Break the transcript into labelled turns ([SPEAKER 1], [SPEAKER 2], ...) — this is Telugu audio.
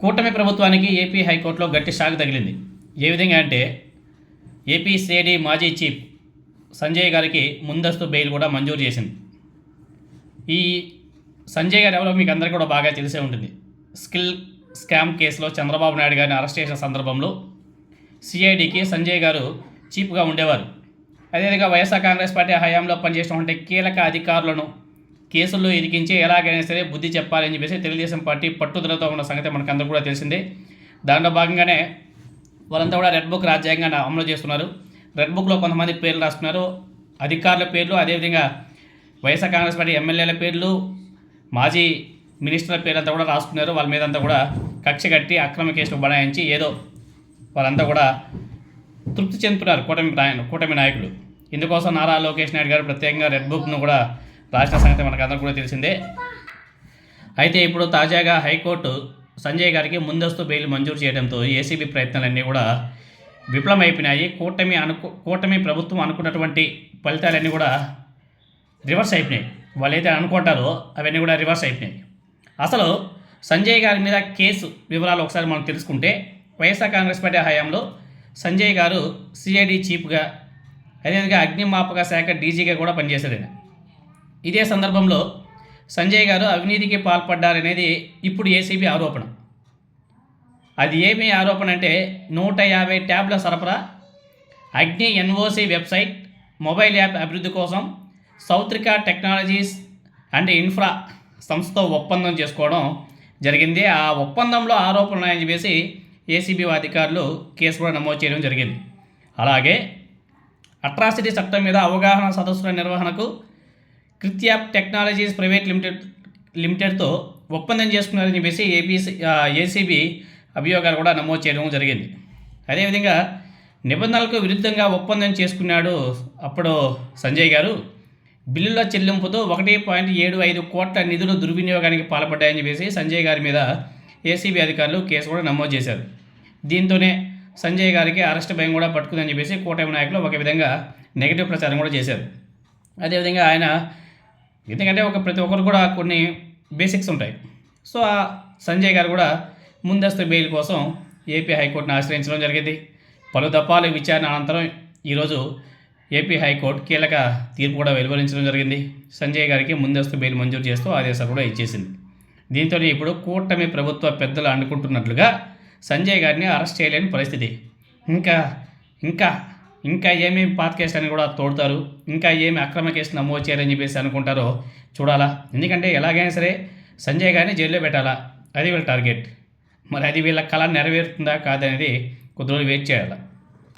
[SPEAKER 1] కూటమి ప్రభుత్వానికి ఏపీ హైకోర్టులో గట్టి షాక్ తగిలింది. ఏ విధంగా అంటే ఏపీ సిఐడి మాజీ చీఫ్ సంజయ్ గారికి ముందస్తు బెయిల్ కూడా మంజూరు చేసింది. ఈ సంజయ్ గారు ఎవరో మీకు అందరికీ కూడా బాగా తెలిసే ఉంటుంది. స్కిల్ స్కామ్ కేసులో చంద్రబాబు నాయుడు గారిని అరెస్ట్ చేసిన సందర్భంలో సిఐడికి సంజయ్ గారు చీఫ్గా ఉండేవారు. అదేవిధంగా వైఎస్ఆర్ కాంగ్రెస్ పార్టీ హయాంలో పనిచేసినటువంటి కీలక అధికారులను కేసుల్లో ఇరికించి ఎలాగైనా సరే బుద్ధి చెప్పాలని చెప్పేసి తెలుగుదేశం పార్టీ పట్టుదలతో ఉన్న సంగతి మనకు అందరూ కూడా తెలిసిందే. దాంట్లో భాగంగానే వాళ్ళంతా కూడా రెడ్ బుక్ రాజ్యాంగాన్ని అమలు చేస్తున్నారు. రెడ్ బుక్లో కొంతమంది పేర్లు రాస్తున్నారు. అధికారుల పేర్లు అదేవిధంగా వైఎస్ఆర్ కాంగ్రెస్ పార్టీ ఎమ్మెల్యేల పేర్లు మాజీ మినిస్టర్ల పేర్లంతా కూడా రాసుకున్నారు వాళ్ళ మీద అంతా కూడా కక్ష కట్టి అక్రమ కేసులు బనాయించి ఏదో వాళ్ళంతా కూడా తృప్తి చెందుతున్నారు కూటమి కూటమి నాయకులు. ఇందుకోసం నారా లోకేష్ నాయుడు గారు ప్రత్యేకంగా రెడ్ బుక్ను కూడా రాసిన సంగతి మనకు కూడా తెలిసిందే. అయితే ఇప్పుడు తాజాగా హైకోర్టు సంజయ్ గారికి ముందస్తు బెయిల్ మంజూరు చేయడంతో ఏసీబీ ప్రయత్నాలన్నీ కూడా విఫలమైపోయినాయి. కూటమి అనుకు కూటమి ప్రభుత్వం అనుకున్నటువంటి ఫలితాలన్నీ కూడా రివర్స్ అయిపోయినాయి. వాళ్ళు అయితే అనుకుంటారో అవన్నీ కూడా రివర్స్ అయిపోయినాయి. అసలు సంజయ్ గారి మీద కేసు వివరాలు ఒకసారి మనం తెలుసుకుంటే వైఎస్ఆర్ కాంగ్రెస్ పార్టీ హయాంలో సంజయ్ గారు సిఐడి చీఫ్గా అదేవిధంగా అగ్నిమాపక శాఖ డీజీగా కూడా పనిచేశారు ఆయన ఇదే సందర్భంలో సంజయ్ గారు అవినీతికి పాల్పడ్డారనేది ఇప్పుడు ఏసీబీ ఆరోపణ. అది ఏమి ఆరోపణ అంటే నూట యాభై ట్యాబ్ల సరఫరా అగ్ని ఎన్ఓసి వెబ్సైట్ మొబైల్ యాప్ అభివృద్ధి కోసం సౌత్రిక టెక్నాలజీస్ అండ్ ఇన్ఫ్రా సంస్థతో ఒప్పందం చేసుకోవడం జరిగింది. ఆ ఒప్పందంలో ఆరోపణలు అని చెప్పేసి ఏసీబీ అధికారులు కేసు కూడా నమోదు చేయడం జరిగింది. అలాగే అట్రాసిటీ చట్టం మీద అవగాహన సదస్సుల నిర్వహణకు క్రిత్యాప్ టెక్నాలజీస్ ప్రైవేట్ లిమిటెడ్ లిమిటెడ్తో ఒప్పందం చేసుకున్నారని చెప్పేసి ఏపీసీ ఏసీబీ అభియోగాలు కూడా నమోదు చేయడం జరిగింది. అదేవిధంగా నిబంధనలకు విరుద్ధంగా ఒప్పందం చేసుకున్నాడు అప్పుడు సంజయ్ గారు. బిల్లుల చెల్లింపుతో ఒకటి పాయింట్ ఏడు ఐదు కోట్ల నిధులు దుర్వినియోగానికి పాల్పడ్డాయని చెప్పేసి సంజయ్ గారి మీద ఏసీబీ అధికారులు కేసు కూడా నమోదు చేశారు. దీంతోనే సంజయ్ గారికి అరెస్ట్ భయం కూడా పట్టుకుందని చెప్పేసి కూటమి నాయకులు ఒక విధంగా నెగిటివ్ ప్రచారం కూడా చేశారు. అదేవిధంగా ఆయన ఎందుకంటే ఒక ప్రతి ఒక్కరు కూడా కొన్ని బేసిక్స్ ఉంటాయి. సో ఆ సంజయ్ గారు కూడా ముందస్తు బెయిల్ కోసం ఏపీ హైకోర్టును ఆశ్రయించడం జరిగింది. పలు దపాల విచారణ అనంతరం ఈరోజు ఏపీ హైకోర్టు కీలక తీర్పు కూడా వెలువరించడం జరిగింది. సంజయ్ గారికి ముందస్తు బెయిల్ మంజూరు చేస్తూ ఆదేశాలు కూడా ఇచ్చేసింది. దీంతో ఇప్పుడు కూటమి ప్రభుత్వ పెద్దలు అనుకుంటున్నట్లుగా సంజయ్ గారిని అరెస్ట్ చేయలేని పరిస్థితి. ఇంకా ఇంకా ఇంకా ఏమేమి పాత కేసులని కూడా తోడుతారు ఇంకా ఏమి అక్రమ కేసు నమోదు చేయాలని చెప్పేసి అనుకుంటారో చూడాలా. ఎందుకంటే ఎలాగైనా సరే సంజయ్ గారిని జైల్లో పెట్టాలా? అది వీళ్ళ టార్గెట్. మరి అది వీళ్ళ కళ నెరవేరుతుందా కాదనేది కొద్ది రోజులు వెయిట్ చేయాలి.